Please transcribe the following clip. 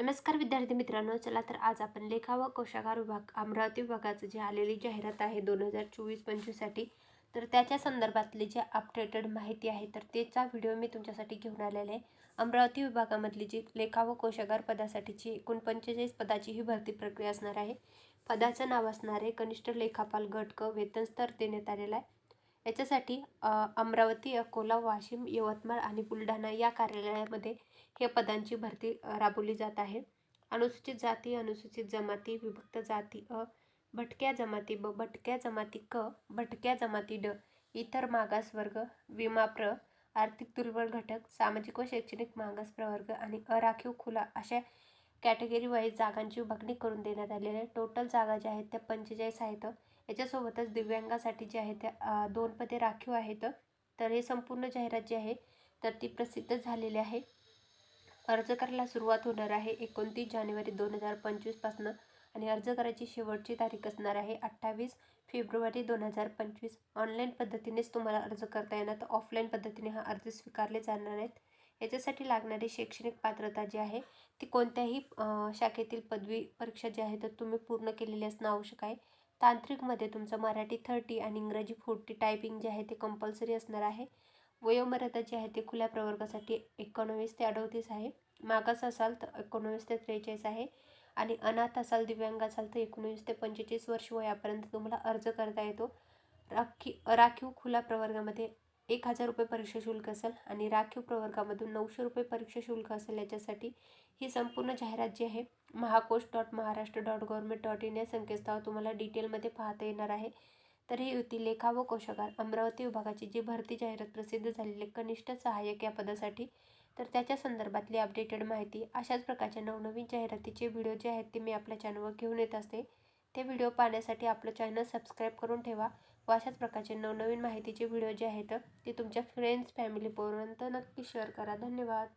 नमस्कार विद्यार्थी मित्रांनो चला तर आज आपण लेखा व कोशागार विभाग अमरावती विभागाचं जे आलेली जाहिरात आहे दोन हजार चोवीस पंचवीससाठी तर त्याच्या संदर्भातली जे अपडेटेड माहिती आहे तर त्याचा व्हिडिओ मी तुमच्यासाठी घेऊन आलेला आहे. अमरावती विभागामधली जी लेखा व कोशागार पदासाठीची एकूण पंचेचाळीस पदाची ही भरती प्रक्रिया असणार आहे. पदाचं नाव असणार आहे कनिष्ठ लेखापाल गट क वेतन स्तर देण्यात आलेला आहे. याच्यासाठी अमरावती अकोला वाशिम यवतमाळ आणि बुलढाणा या कार्यालयामध्ये हे पदांची भरती राबवली जात आहे. अनुसूचित जाती अनुसूचित जमाती विभक्त जाती अ भटक्या जमाती ब भटक्या जमाती क भटक्या जमाती ड इतर मागास वर्ग विमाप्र आर्थिक दुर्बल घटक सामाजिक व शैक्षणिक मागास प्रवर्ग आणि अराखीव खुला अशा कॅटेगरी वाईज जागांची विभागणी करून देण्यात आलेली आहे. टोटल जागा ज्या आहेत त्या पंचेचाळीस आहेत. याच्यासोबतच दिव्यांगासाठी जे आहे त्या दोन पदे राखीव आहेत. तर हे संपूर्ण जाहिरात जी आहे तर ती प्रसिद्ध झालेली आहे. अर्ज करायला सुरुवात होणार आहे एकोणतीस जानेवारी दोन हजार पंचवीसपासनं आणि अर्ज करायची शेवटची तारीख असणार आहे अठ्ठावीस फेब्रुवारी दोन हजार पंचवीस. ऑनलाईन पद्धतीनेच तुम्हाला अर्ज करता येणार. तर ऑफलाईन पद्धतीने हा अर्ज स्वीकारले जाणार आहेत. याच्यासाठी लागणारी शैक्षणिक पात्रता जी आहे ती कोणत्याही शाखेतील पदवी परीक्षा जी आहे तर तुम्ही पूर्ण केलेली असणं आवश्यक आहे. तांत्रिकमध्ये तुमचं मराठी थर्टी आणि इंग्रजी फोर्टी टायपिंग जे आहे ते कंपल्सरी असणार आहे. वयोमर्यादा जी आहे ते खुल्या प्रवर्गासाठी एकोणवीस ते अडतीस आहे. मागास असाल तर एकोणवीस ते त्रेचाळीस आहे. आणि अनाथ असाल दिव्यांग असाल तर एकोणवीस ते पंचेचाळीस वर्ष वयापर्यंत तुम्हाला अर्ज करता येतो. राखी राखीव खुल्या प्रवर्गामध्ये एक हजार रुपये परीक्षा शुल्क असेल आणि राखीव प्रवर्गामधून नऊशे रुपये परीक्षा शुल्क असेल याच्यासाठी ही संपूर्ण जाहिरात जी आहे Mahakosh dot Maharashtra dot government dot in या संकेतस्थळावर तुम्हाला डिटेलमध्ये पाहता येणार आहे. तर ही युती लेखा व कोशागार अमरावती विभागाची जी भरती जाहिरात प्रसिद्ध झालेली कनिष्ठ सहाय्यक या पदासाठी तर त्याच्या संदर्भातली अपडेटेड माहिती अशाच प्रकारच्या नवनवीन जाहिरातीचे व्हिडिओ जे आहेत ते मी आपल्या चॅनलवर घेऊन येत असते. ते व्हिडिओ पाहण्यासाठी आपलं चॅनल सबस्क्राईब करून ठेवा व अशाच प्रकारचे नवनवीन माहितीचे व्हिडिओ जे आहेत ते तुमच्या फ्रेंड्स फॅमिलीपर्यंत नक्की शेअर करा. धन्यवाद.